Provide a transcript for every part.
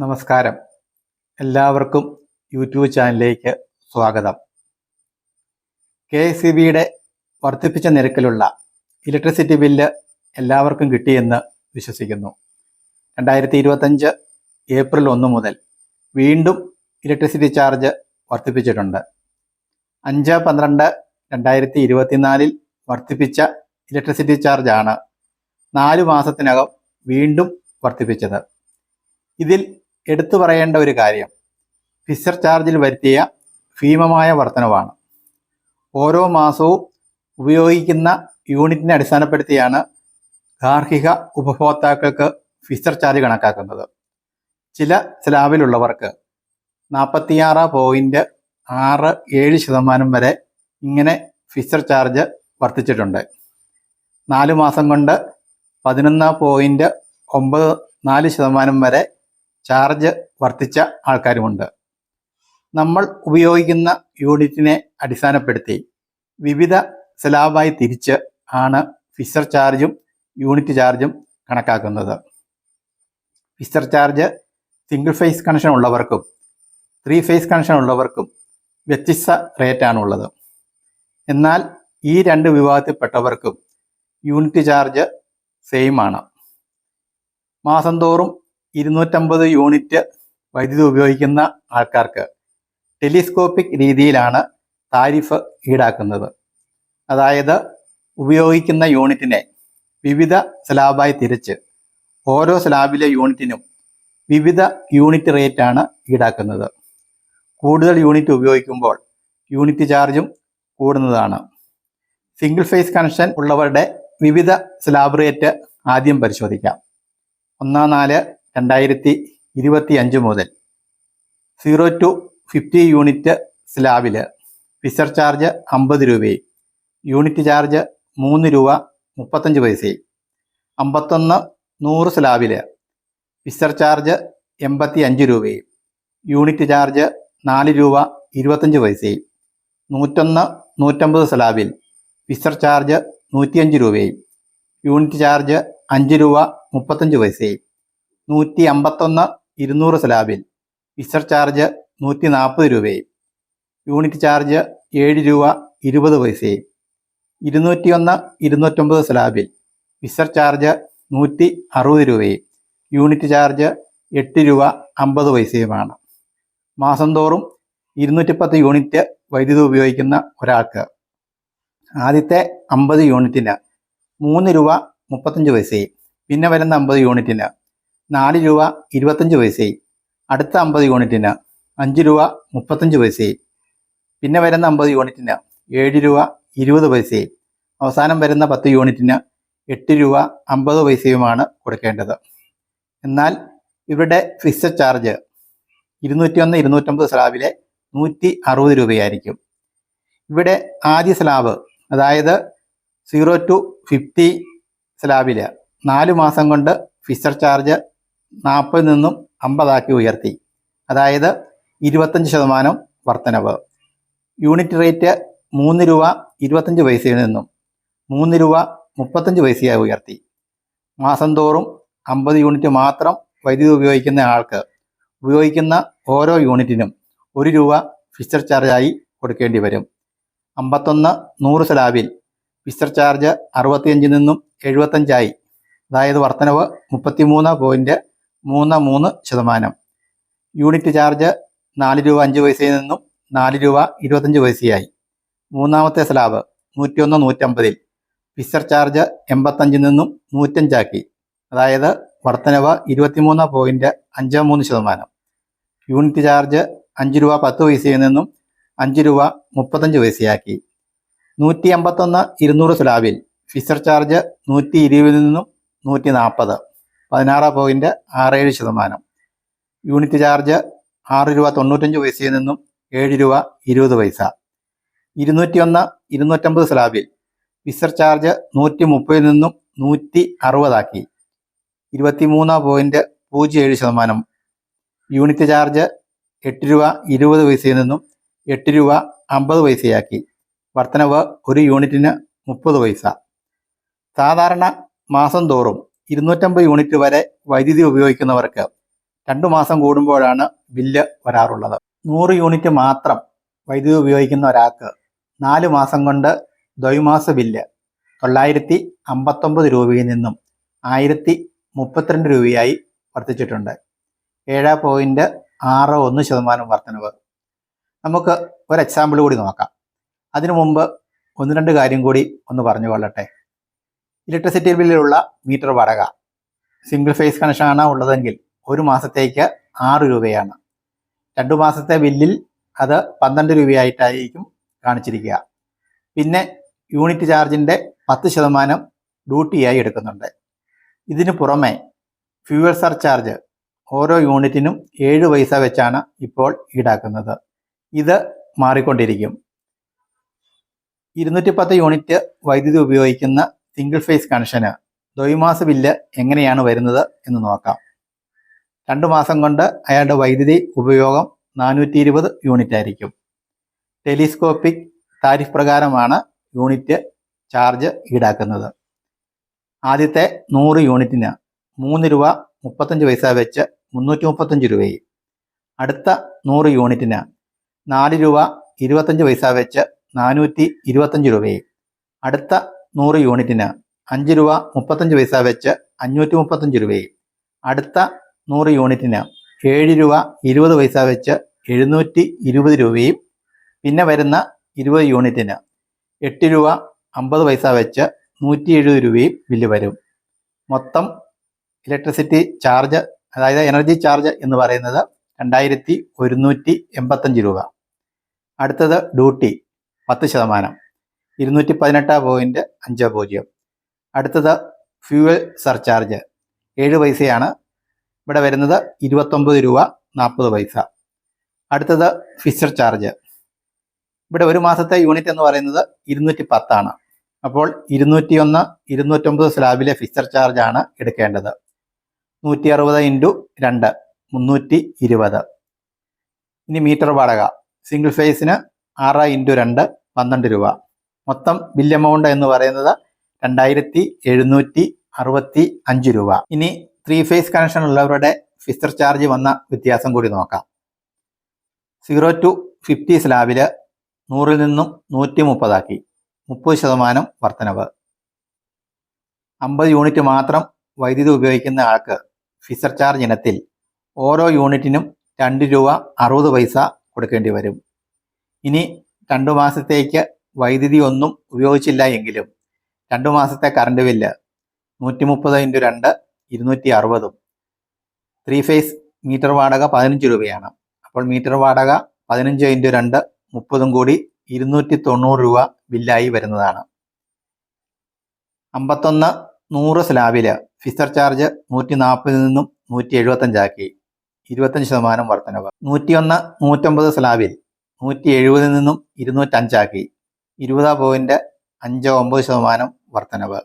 നമസ്കാരം. എല്ലാവർക്കും യൂട്യൂബ് ചാനലിലേക്ക് സ്വാഗതം. കെ എസ് സി ബിയുടെ വർദ്ധിപ്പിച്ച നിരക്കിലുള്ള ഇലക്ട്രിസിറ്റി ബില്ല് എല്ലാവർക്കും കിട്ടിയെന്ന് വിശ്വസിക്കുന്നു. രണ്ടായിരത്തി ഇരുപത്തഞ്ച് ഏപ്രിൽ ഒന്ന് മുതൽ വീണ്ടും ഇലക്ട്രിസിറ്റി ചാർജ് വർദ്ധിപ്പിച്ചിട്ടുണ്ട്. അഞ്ച് പന്ത്രണ്ട് രണ്ടായിരത്തി ഇരുപത്തിനാലിൽ വർദ്ധിപ്പിച്ച ഇലക്ട്രിസിറ്റി ചാർജാണ് നാല് മാസത്തിനകം വീണ്ടും വർദ്ധിപ്പിച്ചത്. ഇതിൽ എടുത്തു പറയേണ്ട ഒരു കാര്യം. ഫിസർ ചാർജിൽ വരുത്തിയ ഭീമമായ വർധനവാണ് ഓരോ മാസവും ഉപയോഗിക്കുന്ന യൂണിറ്റിനെ അടിസ്ഥാനപ്പെടുത്തിയാണ് ഗാർഹിക ഉപഭോക്താക്കൾക്ക് ഫിസർ ചാർജ് കണക്കാക്കുന്നത്. ചില സ്ലാബിലുള്ളവർക്ക് നാൽപ്പത്തിയാറ് പോയിന്റ് ആറ് ഏഴ് ശതമാനം വരെ ഇങ്ങനെ ഫിസർ ചാർജ് വർദ്ധിച്ചിട്ടുണ്ട്. നാല് മാസം കൊണ്ട് പതിനൊന്ന് പോയിന്റ് ഒമ്പത് നാല് ശതമാനം വരെ ചാർജ് വർദ്ധിച്ച ആൾക്കാരുമുണ്ട്. നമ്മൾ ഉപയോഗിക്കുന്ന യൂണിറ്റിനെ അടിസ്ഥാനപ്പെടുത്തി വിവിധ സ്ലാബായി തിരിച്ച് ആണ് ഫിസർ ചാർജും യൂണിറ്റ് ചാർജും കണക്കാക്കുന്നത്. Fixed charge single phase connection ഉള്ളവർക്കും ത്രീ ഫേസ് കണക്ഷൻ ഉള്ളവർക്കും വ്യത്യസ്ത റേറ്റാണുള്ളത് എന്നാൽ ഈ രണ്ട് വിഭാഗത്തിൽപ്പെട്ടവർക്കും യൂണിറ്റ് ചാർജ് സെയിം ആണ്. മാസം തോറും ഇരുന്നൂറ്റമ്പത് യൂണിറ്റ് വൈദ്യുതി ഉപയോഗിക്കുന്ന ആൾക്കാർക്ക് ടെലിസ്കോപ്പിക് രീതിയിലാണ് താരിഫ് ഈടാക്കുന്നത്. അതായത് ഉപയോഗിക്കുന്ന യൂണിറ്റിനെ വിവിധ സ്ലാബായി തിരിച്ച് ഓരോ സ്ലാബിലെ യൂണിറ്റിനും വിവിധ യൂണിറ്റ് റേറ്റാണ് ഈടാക്കുന്നത്. കൂടുതൽ യൂണിറ്റ് ഉപയോഗിക്കുമ്പോൾ യൂണിറ്റ് ചാർജും കൂടുന്നതാണ്. സിംഗിൾ ഫേസ് കണക്ഷൻ ഉള്ളവരുടെ വിവിധ സ്ലാബ് റേറ്റ് ആദ്യം പരിശോധിക്കാം. ഒന്നാം നാല് രണ്ടായിരത്തി ഇരുപത്തി അഞ്ച് മുതൽ സീറോ ടു ഫിഫ്റ്റി യൂണിറ്റ് സ്ലാബിൽ ഫിസർ ചാർജ് അമ്പത് രൂപയും യൂണിറ്റ് ചാർജ് മൂന്ന് രൂപ മുപ്പത്തഞ്ച് പൈസയും അമ്പത്തൊന്ന് നൂറ് സ്ലാബിൽ ഫിസർ ചാർജ് എൺപത്തി അഞ്ച് രൂപയും യൂണിറ്റ് ചാർജ് നാല് രൂപ ഇരുപത്തഞ്ച് പൈസയും നൂറ്റൊന്ന് നൂറ്റമ്പത് സ്ലാബിൽ ഫിസർ ചാർജ് നൂറ്റിയഞ്ച് രൂപയും യൂണിറ്റ് ചാർജ് അഞ്ച് രൂപ മുപ്പത്തഞ്ച് പൈസയും നൂറ്റി അമ്പത്തൊന്ന് ഇരുന്നൂറ് സ്ലാബിൽ ഫിക്സർ ചാർജ് നൂറ്റി നാൽപ്പത് രൂപയും. യൂണിറ്റ് ചാർജ് ഏഴ് രൂപ ഇരുപത് പൈസയും. ഇരുന്നൂറ്റിയൊന്ന് ഇരുന്നൂറ്റൊമ്പത് സ്ലാബിൽ ഫിക്സർ ചാർജ് നൂറ്റി അറുപത് രൂപയും. യൂണിറ്റ് ചാർജ് എട്ട് രൂപ അമ്പത് പൈസയുമാണ്. മാസം തോറും ഇരുന്നൂറ്റി പത്ത് യൂണിറ്റ് വൈദ്യുതി ഉപയോഗിക്കുന്ന ഒരാൾക്ക് ആദ്യത്തെ അമ്പത് യൂണിറ്റിന് മൂന്ന് രൂപ മുപ്പത്തഞ്ച് പൈസയും. പിന്നെ വരുന്ന അമ്പത് യൂണിറ്റിന് നാല് രൂപ ഇരുപത്തഞ്ച് പൈസയും അടുത്ത അമ്പത് യൂണിറ്റിന് അഞ്ച് രൂപ മുപ്പത്തഞ്ച് പൈസയും പിന്നെ വരുന്ന അമ്പത് യൂണിറ്റിന് ഏഴ് രൂപ ഇരുപത് പൈസയും അവസാനം വരുന്ന പത്ത് യൂണിറ്റിന് എട്ട് രൂപ അമ്പത് പൈസയുമാണ് കൊടുക്കേണ്ടത്. എന്നാൽ ഇവരുടെ ഫിക്സഡ് ചാർജ് ഇരുന്നൂറ്റിയൊന്ന് ഇരുന്നൂറ്റമ്പത് സ്ലാബിലെ നൂറ്റി അറുപത് രൂപയായിരിക്കും. ഇവിടെ ആദ്യ സ്ലാബ് അതായത് സീറോ ടു ഫിഫ്റ്റി സ്ലാബിൽ നാല് മാസം കൊണ്ട് ഫിക്സർ ചാർജ് നാൽപ്പതിൽ നിന്നും അമ്പതാക്കി ഉയർത്തി. അതായത് ഇരുപത്തഞ്ച് ശതമാനം വർധനവ് യൂണിറ്റ് റേറ്റ് മൂന്ന് രൂപ ഇരുപത്തഞ്ച് പൈസയിൽ നിന്നും മൂന്ന് രൂപ മുപ്പത്തഞ്ച് പൈസയായി ഉയർത്തി. മാസം തോറും അമ്പത് യൂണിറ്റ് മാത്രം വൈദ്യുതി ഉപയോഗിക്കുന്ന ആൾക്ക് ഉപയോഗിക്കുന്ന ഓരോ യൂണിറ്റിനും ഒരു രൂപ ഫിക്സർ ചാർജായി കൊടുക്കേണ്ടി വരും. അമ്പത്തൊന്ന് നൂറ് സ്ലാബിൽ ഫിക്സർ ചാർജ് അറുപത്തിയഞ്ചിൽ നിന്നും എഴുപത്തഞ്ചായി. അതായത് വർധനവ് മുപ്പത്തിമൂന്ന് പോയിന്റ് മൂന്ന് മൂന്ന് ശതമാനം. യൂണിറ്റ് ചാർജ് നാല് രൂപ അഞ്ച് പൈസയിൽ നിന്നും നാല് രൂപ ഇരുപത്തഞ്ച് പൈസയായി. മൂന്നാമത്തെ സ്ലാബ് നൂറ്റിയൊന്ന് നൂറ്റമ്പതിൽ. ഫിസർ ചാർജ് എൺപത്തഞ്ചിൽ നിന്നും നൂറ്റഞ്ചാക്കി. അതായത് വർധനവ് ഇരുപത്തിമൂന്ന് പോയിന്റ് അഞ്ച് മൂന്ന് ശതമാനം. യൂണിറ്റ് ചാർജ് അഞ്ച് രൂപ പത്ത് പൈസയിൽ നിന്നും അഞ്ച് രൂപ മുപ്പത്തഞ്ച് പൈസയാക്കി. നൂറ്റി അമ്പത്തൊന്ന് ഇരുന്നൂറ് സ്ലാബിൽ ഫിസർ ചാർജ് നൂറ്റി ഇരുപതിൽ നിന്നും നൂറ്റി നാൽപ്പത് പതിനാറ് പോയിന്റ് ആറ് ഏഴ് ശതമാനം. യൂണിറ്റ് ചാർജ് ആറ് രൂപ തൊണ്ണൂറ്റഞ്ച് പൈസയിൽ നിന്നും ഏഴ് രൂപ ഇരുപത് പൈസ. ഇരുന്നൂറ്റിയൊന്ന് ഇരുന്നൂറ്റമ്പത് സ്ലാബിൽ വിസർ ചാർജ് നൂറ്റി മുപ്പതിൽ നിന്നും നൂറ്റി അറുപതാക്കി ഇരുപത്തിമൂന്ന് പോയിന്റ് പൂജ്യം ഏഴ് ശതമാനം. യൂണിറ്റ് ചാർജ് എട്ട് രൂപ ഇരുപത് പൈസയിൽ നിന്നും എട്ട് രൂപ അമ്പത് പൈസയാക്കി. വർധനവ് ഒരു യൂണിറ്റിന് മുപ്പത് പൈസ. സാധാരണ മാസം തോറും ഇരുന്നൂറ്റമ്പത് യൂണിറ്റ് വരെ വൈദ്യുതി ഉപയോഗിക്കുന്നവർക്ക് രണ്ടു മാസം കൂടുമ്പോഴാണ് ബില്ല് വരാറുള്ളത്. നൂറ് യൂണിറ്റ് മാത്രം വൈദ്യുതി ഉപയോഗിക്കുന്ന ഒരാൾക്ക് നാല് മാസം കൊണ്ട് ദ്വൈമാസ ബില്ല് തൊള്ളായിരത്തി അമ്പത്തൊമ്പത് രൂപയിൽ നിന്നും ആയിരത്തി മുപ്പത്തിരണ്ട് രൂപയായി വർദ്ധിച്ചിട്ടുണ്ട്. ഏഴ് പോയിന്റ് ആറ് ഒന്ന് ശതമാനം വർധനവ്. നമുക്ക് ഒരു എക്സാമ്പിൾ കൂടി നോക്കാം. അതിനു മുമ്പ് ഒന്ന് രണ്ട് കാര്യം കൂടി ഒന്ന് പറഞ്ഞു കൊള്ളട്ടെ. ഇലക്ട്രിസിറ്റി ബില്ലിലുള്ള മീറ്റർ വാടക സിംഗിൾ ഫേസ് കണക്ഷനാണ് ഉള്ളതെങ്കിൽ ഒരു മാസത്തേക്ക് ആറ് രൂപയാണ്. രണ്ടു മാസത്തെ ബില്ലിൽ അത് പന്ത്രണ്ട് രൂപയായിട്ടായിരിക്കും കാണിച്ചിരിക്കുക. പിന്നെ യൂണിറ്റ് ചാർജിന്റെ പത്ത് ശതമാനം ഡ്യൂട്ടിയായി എടുക്കുന്നുണ്ട്. ഇതിനു പുറമെ ഫ്യൂവൽ സർചാർജ് ഓരോ യൂണിറ്റിനും ഏഴ് പൈസ വെച്ചാണ് ഇപ്പോൾ ഈടാക്കുന്നത്. ഇത് മാറിക്കൊണ്ടിരിക്കും. ഇരുന്നൂറ്റി പത്ത് യൂണിറ്റ് വൈദ്യുതി ഉപയോഗിക്കുന്ന സിംഗിൾ ഫേസ് കണക്ഷന് ദ്വൈമാസ ബില്ല് എങ്ങനെയാണ് വരുന്നത് എന്ന് നോക്കാം. രണ്ട് മാസം കൊണ്ട് അയാളുടെ വൈദ്യുതി ഉപയോഗം നാനൂറ്റി ഇരുപത് യൂണിറ്റ് ആയിരിക്കും. ടെലിസ്കോപ്പിക് താരിഫ് പ്രകാരമാണ് യൂണിറ്റ് ചാർജ് ഈടാക്കുന്നത്. ആദ്യത്തെ നൂറ് യൂണിറ്റിന് മൂന്ന് രൂപ മുപ്പത്തഞ്ച് പൈസ വെച്ച് മുന്നൂറ്റി മുപ്പത്തഞ്ച് രൂപയും അടുത്ത നൂറ് യൂണിറ്റിന് നാല് രൂപ ഇരുപത്തഞ്ച് പൈസ വെച്ച് നാനൂറ്റി ഇരുപത്തഞ്ച് രൂപയും അടുത്ത നൂറ് യൂണിറ്റിന് അഞ്ച് രൂപ മുപ്പത്തഞ്ച് പൈസ വെച്ച് അഞ്ഞൂറ്റി മുപ്പത്തഞ്ച് രൂപയും അടുത്ത നൂറ് യൂണിറ്റിന് ഏഴ് രൂപ ഇരുപത് പൈസ വെച്ച് എഴുന്നൂറ്റി ഇരുപത് രൂപയും പിന്നെ വരുന്ന ഇരുപത് യൂണിറ്റിന് എട്ട് രൂപ അമ്പത് പൈസ വെച്ച് നൂറ്റി എഴുപത് രൂപയും ബില്ല് വരും. മൊത്തം ഇലക്ട്രിസിറ്റി ചാർജ് അതായത് എനർജി ചാർജ് എന്ന് പറയുന്നത് രണ്ടായിരത്തി ഒരുന്നൂറ്റി എൺപത്തഞ്ച് രൂപ. അടുത്തത് ഡ്യൂട്ടി പത്ത് ശതമാനം. ഇരുന്നൂറ്റി പതിനെട്ട് പോയിന്റ് അഞ്ച് പൂജ്യം. അടുത്തത് ഫ്യൂവൽ സർചാർജ് ഏഴ് പൈസയാണ്. ഇവിടെ വരുന്നത് ഇരുപത്തൊമ്പത് രൂപ നാൽപ്പത് പൈസ. അടുത്തത് ഫിക്സഡ് ചാർജ് ഇവിടെ ഒരു മാസത്തെ യൂണിറ്റ് എന്ന് പറയുന്നത് ഇരുന്നൂറ്റി പത്താണ് അപ്പോൾ ഇരുന്നൂറ്റി ഒന്ന് ഇരുന്നൂറ്റൊമ്പത് സ്ലാബിലെ ഫിക്സഡ് ചാർജാണ് എടുക്കേണ്ടത്. നൂറ്റി അറുപത് ഇന്റു രണ്ട് മുന്നൂറ്റി ഇരുപത് ഇനി മീറ്റർ വാടക. സിംഗിൾ ഫേസിന് ആറ് ഇന്റു രണ്ട് പന്ത്രണ്ട് രൂപ. മൊത്തം ബിൽ എമൗണ്ട് എന്ന് പറയുന്നത് രണ്ടായിരത്തി എഴുന്നൂറ്റി അറുപത്തി അഞ്ച് രൂപ. ഇനി ത്രീ ഫേസ് കണക്ഷൻ ഉള്ളവരുടെ ഫിക്സർ ചാർജ് വന്ന വ്യത്യാസം കൂടി നോക്കാം. സീറോ ടു ഫിഫ്റ്റി സ്ലാബിൽ നൂറിൽ നിന്നും നൂറ്റി മുപ്പതാക്കി മുപ്പത് ശതമാനം വർധനവ് അമ്പത് യൂണിറ്റ് മാത്രം വൈദ്യുതി ഉപയോഗിക്കുന്ന ആൾക്ക് ഫിസർ ചാർജ് ഇനത്തിൽ ഓരോ യൂണിറ്റിനും രണ്ട് രൂപ അറുപത് പൈസ കൊടുക്കേണ്ടി വരും. ഇനി രണ്ടു മാസത്തേക്ക് വൈദ്യുതി ഒന്നും ഉപയോഗിച്ചില്ല എങ്കിലും രണ്ടു മാസത്തെ കറണ്ട് ബില്ല് നൂറ്റി മുപ്പത് ഇന്റു രണ്ട് ഇരുന്നൂറ്റി അറുപതും ത്രീ ഫേസ് മീറ്റർ വാടക പതിനഞ്ച് രൂപയാണ്. അപ്പോൾ മീറ്റർ വാടക പതിനഞ്ച് ഇന്റു രണ്ട് മുപ്പതും കൂടി ഇരുന്നൂറ്റി തൊണ്ണൂറ് രൂപ ബില്ലായി വരുന്നതാണ്. അമ്പത്തൊന്ന് നൂറ് സ്ലാബിൽ ഫിസർ ചാർജ് നൂറ്റി നാൽപ്പതിൽ നിന്നും നൂറ്റി എഴുപത്തഞ്ചാക്കി ഇരുപത്തഞ്ച് ശതമാനം വർധനവ് നൂറ്റിയൊന്ന് നൂറ്റമ്പത് സ്ലാബിൽ നൂറ്റി എഴുപതിൽ നിന്നും ഇരുന്നൂറ്റഞ്ചാക്കി. ഇരുപത് പോയിന്റ് അഞ്ച് ഒമ്പത് ശതമാനം വർധനവ്.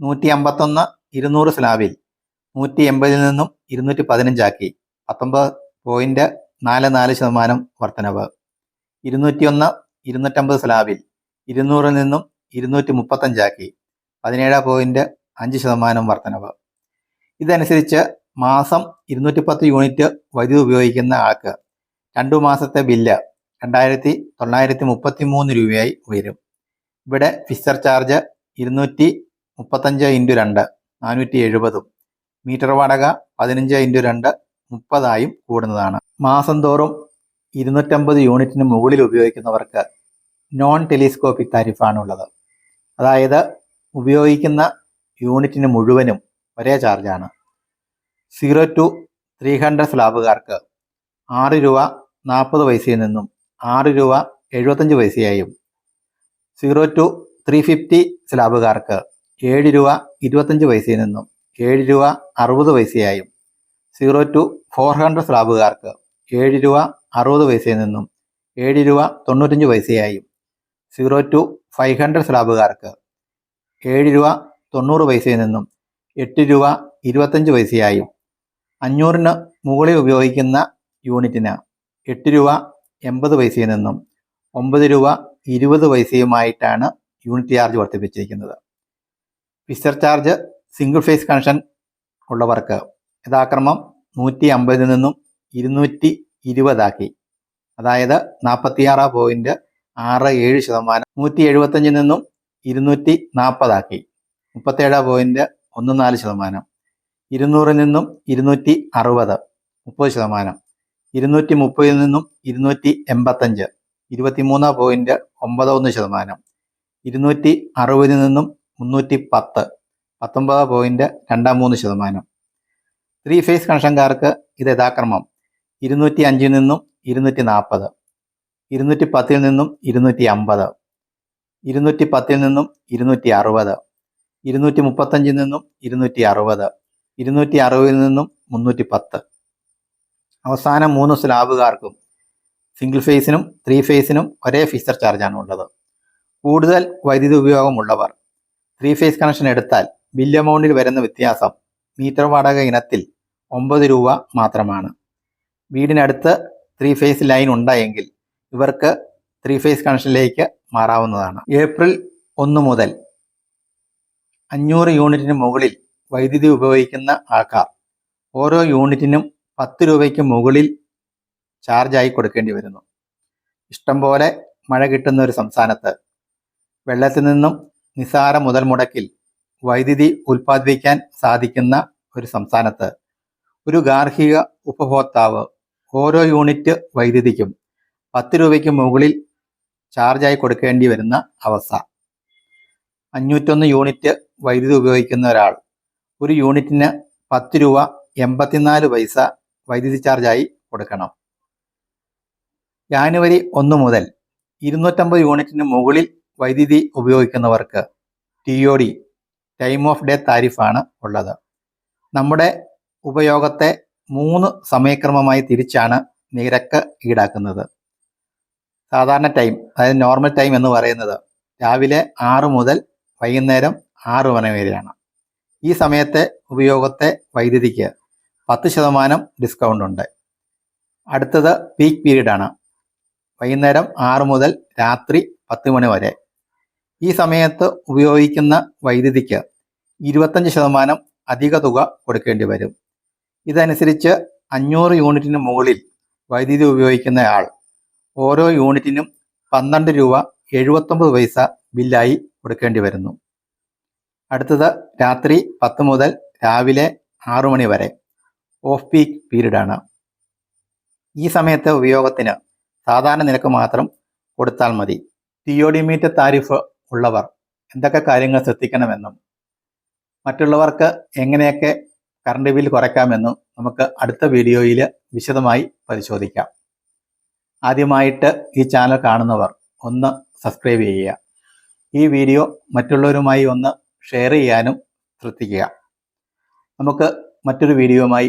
നൂറ്റി അമ്പത്തൊന്ന് ഇരുന്നൂറ് സ്ലാബിൽ നൂറ്റി എൺപതിൽ നിന്നും ഇരുന്നൂറ്റി പതിനഞ്ചാക്കി പത്തൊമ്പത് പോയിന്റ് നാല് നാല് ശതമാനം വർധനവ്. ഇരുന്നൂറ്റിയൊന്ന് ഇരുന്നൂറ്റമ്പത് സ്ലാബിൽ ഇരുന്നൂറിൽ നിന്നും ഇരുന്നൂറ്റി മുപ്പത്തഞ്ചാക്കി പതിനേഴ് പോയിന്റ് അഞ്ച് ശതമാനം വർധനവ്. ഇതനുസരിച്ച് മാസം ഇരുന്നൂറ്റി പത്ത് യൂണിറ്റ് വൈദ്യുതി ഉപയോഗിക്കുന്ന ആൾക്ക് രണ്ടു മാസത്തെ ബില്ല് രണ്ടായിരത്തി തൊള്ളായിരത്തി മുപ്പത്തി മൂന്ന് രൂപയായി ഉയരും. ഇവിടെ ഫിസർ ചാർജ് ഇരുന്നൂറ്റി മുപ്പത്തഞ്ച് ഇന്റു രണ്ട് നാനൂറ്റി എഴുപതും മീറ്റർ വാടക പതിനഞ്ച് ഇന്റു രണ്ട് മുപ്പതായും കൂടുന്നതാണ്. മാസം തോറും ഇരുന്നൂറ്റമ്പത് യൂണിറ്റിന് മുകളിൽ ഉപയോഗിക്കുന്നവർക്ക് നോൺ ടെലിസ്കോപ്പിക് താരിഫാണുള്ളത്. അതായത് ഉപയോഗിക്കുന്ന യൂണിറ്റിന് മുഴുവനും ഒരേ ചാർജാണ്. സീറോ ടു ത്രീ ഹൺഡ്രഡ് സ്ലാബുകാർക്ക് ആറ് രൂപ നാൽപ്പത് പൈസയിൽ നിന്നും ആറ് രൂപ എഴുപത്തഞ്ച് പൈസയായും. സീറോ ടു ത്രീ ഫിഫ്റ്റി സ്ലാബുകാർക്ക് ഏഴ് രൂപ ഇരുപത്തഞ്ച് പൈസയിൽ നിന്നും ഏഴ് രൂപ അറുപത് പൈസയായും. സീറോ ടു ഫോർ ഹൺഡ്രഡ് സ്ലാബുകാർക്ക് ഏഴ് രൂപ അറുപത് പൈസയിൽ നിന്നും ഏഴ് രൂപ തൊണ്ണൂറ്റഞ്ച് പൈസയായും. സീറോ ടു ഫൈവ് ഹൺഡ്രഡ് സ്ലാബുകാർക്ക് ഏഴ് രൂപ തൊണ്ണൂറ് പൈസയിൽ നിന്നും എട്ട് രൂപ ഇരുപത്തഞ്ച് പൈസയായും. അഞ്ഞൂറിന് മുകളിൽ ഉപയോഗിക്കുന്ന യൂണിറ്റിന് എട്ട് രൂപ എൺപത് പൈസയിൽ നിന്നും ഒമ്പത് രൂപ ഇരുപത് പൈസയുമായിട്ടാണ് unit charge വർദ്ധിപ്പിച്ചിരിക്കുന്നത്. Fixed charge single phase connection ഉള്ളവർക്ക് യഥാക്രമം നൂറ്റി അമ്പതിൽ നിന്നും ഇരുന്നൂറ്റി ഇരുപതാക്കി അതായത് നാൽപ്പത്തിയാറ് പോയിന്റ് ആറ് ഏഴ് ശതമാനം നൂറ്റി എഴുപത്തഞ്ചിൽ നിന്നും ഇരുന്നൂറ്റി നാൽപ്പതാക്കി മുപ്പത്തേഴ് പോയിന്റ് ഒന്ന് നാല് ശതമാനം. ഇരുന്നൂറിൽ നിന്നും ഇരുന്നൂറ്റി അറുപത് മുപ്പത് ശതമാനം. ഇരുന്നൂറ്റി മുപ്പതിൽ നിന്നും ഇരുന്നൂറ്റി എൺപത്തഞ്ച് ഇരുപത്തിമൂന്ന് പോയിന്റ് ഒമ്പത് ഒന്ന് ശതമാനം. ഇരുന്നൂറ്റി അറുപതിൽ നിന്നും മുന്നൂറ്റി പത്ത് പത്തൊമ്പത് പോയിന്റ് രണ്ട് മൂന്ന് ശതമാനം. ത്രീ ഫേസ് കണക്ഷൻകാർക്ക് ഇത് യഥാക്രമം. ഇരുന്നൂറ്റി അഞ്ചിൽ നിന്നും ഇരുന്നൂറ്റി നാൽപ്പത് ഇരുന്നൂറ്റി പത്തിൽ നിന്നും ഇരുന്നൂറ്റി അമ്പത് ഇരുന്നൂറ്റി പത്തിൽ നിന്നും ഇരുന്നൂറ്റി അറുപത് ഇരുന്നൂറ്റി മുപ്പത്തഞ്ചിൽ നിന്നും ഇരുന്നൂറ്റി അറുപത് ഇരുന്നൂറ്റി അറുപതിൽ നിന്നും മുന്നൂറ്റി പത്ത് അവസാന മൂന്ന് സ്ലാബുകാർക്കും സിംഗിൾ ഫേസിനും ത്രീ ഫേസിനും ഒരേ ഫീച്ചർ ചാർജാണ് ഉള്ളത്. കൂടുതൽ വൈദ്യുതി ഉപയോഗമുള്ളവർ ത്രീ ഫേസ് കണക്ഷൻ എടുത്താൽ ബില്ല് എമൗണ്ടിൽ വരുന്ന വ്യത്യാസം മീറ്റർ വാടക ഇനത്തിൽ ഒമ്പത് രൂപ മാത്രമാണ്. വീടിനടുത്ത് ത്രീ ഫേസ് ലൈൻ ഉണ്ടായെങ്കിൽ ഇവർക്ക് ത്രീ ഫേസ് കണക്ഷനിലേക്ക് മാറാവുന്നതാണ്. ഏപ്രിൽ ഒന്ന് മുതൽ അഞ്ഞൂറ് യൂണിറ്റിന് മുകളിൽ വൈദ്യുതി ഉപയോഗിക്കുന്ന ആൾക്കാർ ഓരോ യൂണിറ്റിനും പത്ത് രൂപയ്ക്ക് മുകളിൽ ചാർജായി കൊടുക്കേണ്ടി വരുന്നു. ഇഷ്ടം പോലെ മഴ കിട്ടുന്ന ഒരു സംസ്ഥാനത്ത് വെള്ളത്തിൽ നിന്നും നിസാര മുതൽ മുടക്കിൽ വൈദ്യുതി ഉൽപ്പാദിപ്പിക്കാൻ സാധിക്കുന്ന ഒരു സംസ്ഥാനത്ത് ഒരു ഗാർഹിക ഉപഭോക്താവ് ഓരോ യൂണിറ്റ് വൈദ്യുതിക്കും പത്ത് രൂപയ്ക്ക് മുകളിൽ ചാർജായി കൊടുക്കേണ്ടി വരുന്ന അവസ്ഥ. അഞ്ഞൂറ്റൊന്ന് യൂണിറ്റ് വൈദ്യുതി ഉപയോഗിക്കുന്ന ഒരാൾ ഒരു യൂണിറ്റിന് പത്ത് രൂപ എൺപത്തിനാല് പൈസ വൈദ്യുതി ചാർജായി കൊടുക്കണം. ജാനുവരി ഒന്ന് മുതൽ ഇരുന്നൂറ്റമ്പത് യൂണിറ്റിന് മുകളിൽ വൈദ്യുതി ഉപയോഗിക്കുന്നവർക്ക് T O D time of day താരിഫാണ് ഉള്ളത്. നമ്മുടെ ഉപയോഗത്തെ മൂന്ന് സമയക്രമമായി തിരിച്ചാണ് നിരക്ക് ഈടാക്കുന്നത്. സാധാരണ ടൈം അതായത് നോർമൽ ടൈം എന്ന് പറയുന്നത് രാവിലെ ആറ് മുതൽ വൈകുന്നേരം ആറ് മണി വരെയാണ്. ഈ സമയത്തെ ഉപയോഗത്തെ വൈദ്യുതിക്ക് പത്ത് ശതമാനം ഡിസ്കൗണ്ട് ഉണ്ട്. അടുത്തത് പീക്ക് പീരീഡ് ആണ്. വൈകുന്നേരം ആറ് മുതൽ രാത്രി പത്ത് മണി വരെ. ഈ സമയത്ത് ഉപയോഗിക്കുന്ന വൈദ്യുതിക്ക് ഇരുപത്തഞ്ച് ശതമാനം അധിക തുക കൊടുക്കേണ്ടി വരും. ഇതനുസരിച്ച് അഞ്ഞൂറ് യൂണിറ്റിന് മുകളിൽ വൈദ്യുതി ഉപയോഗിക്കുന്നയാൾ ഓരോ യൂണിറ്റിനും പന്ത്രണ്ട് രൂപ എഴുപത്തൊമ്പത് പൈസ ബില്ലായി കൊടുക്കേണ്ടി വരുന്നു. അടുത്തത് രാത്രി പത്ത് മുതൽ രാവിലെ ആറു മണി വരെ. ഓഫ് പീക്ക് പീരീഡാണ് ഈ സമയത്തെ ഉപയോഗത്തിന് സാധാരണ നിരക്ക് മാത്രം കൊടുത്താൽ മതി. തിയോഡിമീറ്റർ താരിഫ് ഉള്ളവർ എന്തൊക്കെ കാര്യങ്ങൾ ശ്രദ്ധിക്കണമെന്നും മറ്റുള്ളവർക്ക് എങ്ങനെയൊക്കെ കറണ്ട് ബിൽ കുറയ്ക്കാമെന്നും നമുക്ക് അടുത്ത വീഡിയോയിൽ വിശദമായി പരിശോധിക്കാം. ആദ്യമായിട്ട് ഈ ചാനൽ കാണുന്നവർ ഒന്ന് സബ്സ്ക്രൈബ് ചെയ്യുക. ഈ വീഡിയോ മറ്റുള്ളവരുമായി ഒന്ന് ഷെയർ ചെയ്യാനും ശ്രദ്ധിക്കുക. നമുക്ക് മറ്റൊരു വീഡിയോയുമായി